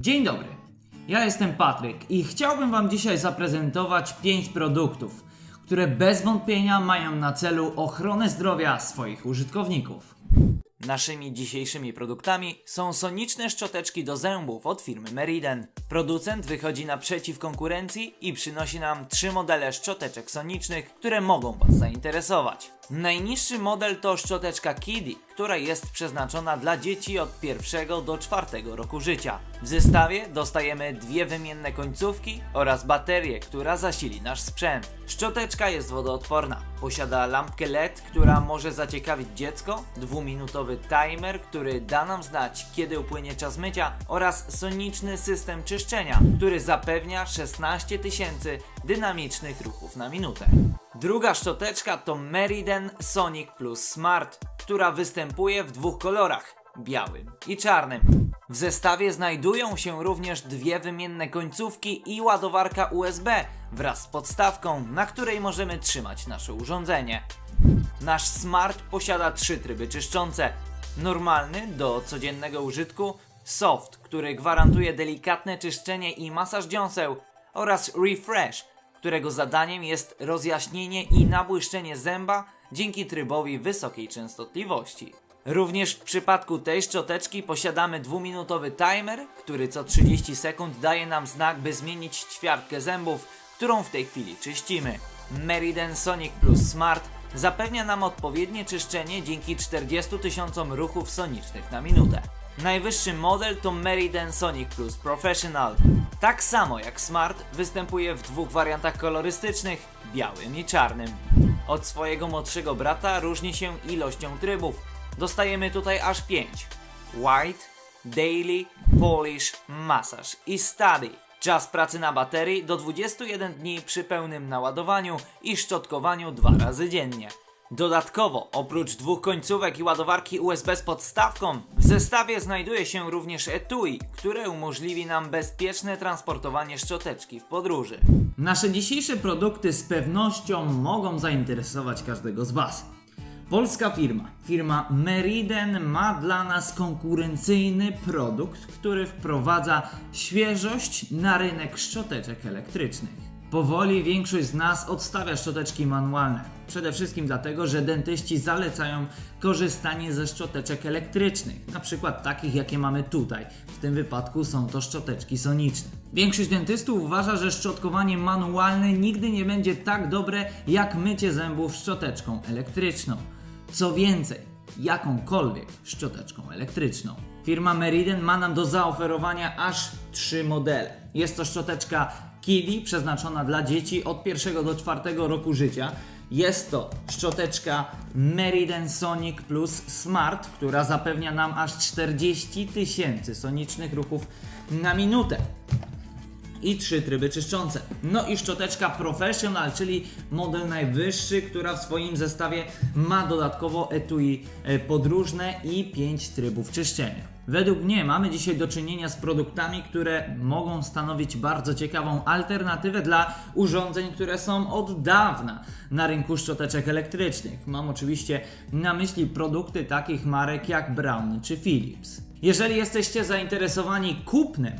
Dzień dobry. Ja jestem Patryk i chciałbym Wam dzisiaj zaprezentować 5 produktów, które bez wątpienia mają na celu ochronę zdrowia swoich użytkowników. Naszymi dzisiejszymi produktami są soniczne szczoteczki do zębów od firmy Meriden. Producent wychodzi naprzeciw konkurencji i przynosi nam trzy modele szczoteczek sonicznych, które mogą Was zainteresować. Najniższy model to szczoteczka Kiddy, która jest przeznaczona dla dzieci od pierwszego do czwartego roku życia. W zestawie dostajemy dwie wymienne końcówki oraz baterię, która zasili nasz sprzęt. Szczoteczka jest wodoodporna. Posiada lampkę LED, która może zaciekawić dziecko, dwuminutowy timer, który da nam znać, kiedy upłynie czas mycia oraz soniczny system czyszczenia, który zapewnia 16 tysięcy dynamicznych ruchów na minutę. Druga szczoteczka to Meriden Sonic Plus Smart, która występuje w dwóch kolorach białym i czarnym. W zestawie znajdują się również dwie wymienne końcówki i ładowarka USB wraz z podstawką, na której możemy trzymać nasze urządzenie. Nasz Smart posiada trzy tryby czyszczące. Normalny do codziennego użytku, Soft, który gwarantuje delikatne czyszczenie i masaż dziąseł oraz Refresh, którego zadaniem jest rozjaśnienie i nabłyszczenie zęba dzięki trybowi wysokiej częstotliwości. Również w przypadku tej szczoteczki posiadamy dwuminutowy timer, który co 30 sekund daje nam znak, by zmienić ćwiartkę zębów, którą w tej chwili czyścimy. Meriden Sonic Plus Smart zapewnia nam odpowiednie czyszczenie dzięki 40 tysiącom ruchów sonicznych na minutę. Najwyższy model to Meriden Sonic Plus Professional. Tak samo jak Smart występuje w dwóch wariantach kolorystycznych, białym i czarnym. Od swojego młodszego brata różni się ilością trybów. Dostajemy tutaj aż 5. White, Daily, Polish, Massage i Study. Czas pracy na baterii do 21 dni przy pełnym naładowaniu i szczotkowaniu dwa razy dziennie. Dodatkowo, oprócz dwóch końcówek i ładowarki USB z podstawką, w zestawie znajduje się również etui, które umożliwi nam bezpieczne transportowanie szczoteczki w podróży. Nasze dzisiejsze produkty z pewnością mogą zainteresować każdego z Was. Polska firma, firma Meriden ma dla nas konkurencyjny produkt, który wprowadza świeżość na rynek szczoteczek elektrycznych. Powoli większość z nas odstawia szczoteczki manualne. Przede wszystkim dlatego, że dentyści zalecają korzystanie ze szczoteczek elektrycznych, na przykład takich jakie mamy tutaj. W tym wypadku są to szczoteczki soniczne. Większość dentystów uważa, że szczotkowanie manualne nigdy nie będzie tak dobre jak mycie zębów szczoteczką elektryczną. Co więcej, jakąkolwiek szczoteczką elektryczną. Firma Meriden ma nam do zaoferowania aż trzy modele. Jest to szczoteczka Kiddy przeznaczona dla dzieci od 1 do 4 roku życia. Jest to szczoteczka Meriden Sonic Plus Smart, która zapewnia nam aż 40 tysięcy sonicznych ruchów na minutę i trzy tryby czyszczące. No i szczoteczka Professional, czyli model najwyższy, która w swoim zestawie ma dodatkowo etui e, podróżne i 5 trybów czyszczenia. Według mnie mamy dzisiaj do czynienia z produktami, które mogą stanowić bardzo ciekawą alternatywę dla urządzeń, które są od dawna na rynku szczoteczek elektrycznych. Mam oczywiście na myśli produkty takich marek jak Brown czy Philips. Jeżeli jesteście zainteresowani kupnem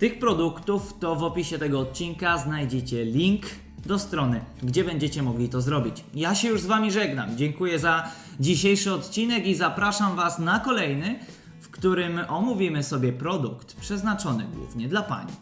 tych produktów, to w opisie tego odcinka znajdziecie link do strony, gdzie będziecie mogli to zrobić. Ja się już z Wami żegnam. Dziękuję za dzisiejszy odcinek i zapraszam Was na kolejny, w którym omówimy sobie produkt przeznaczony głównie dla Pani.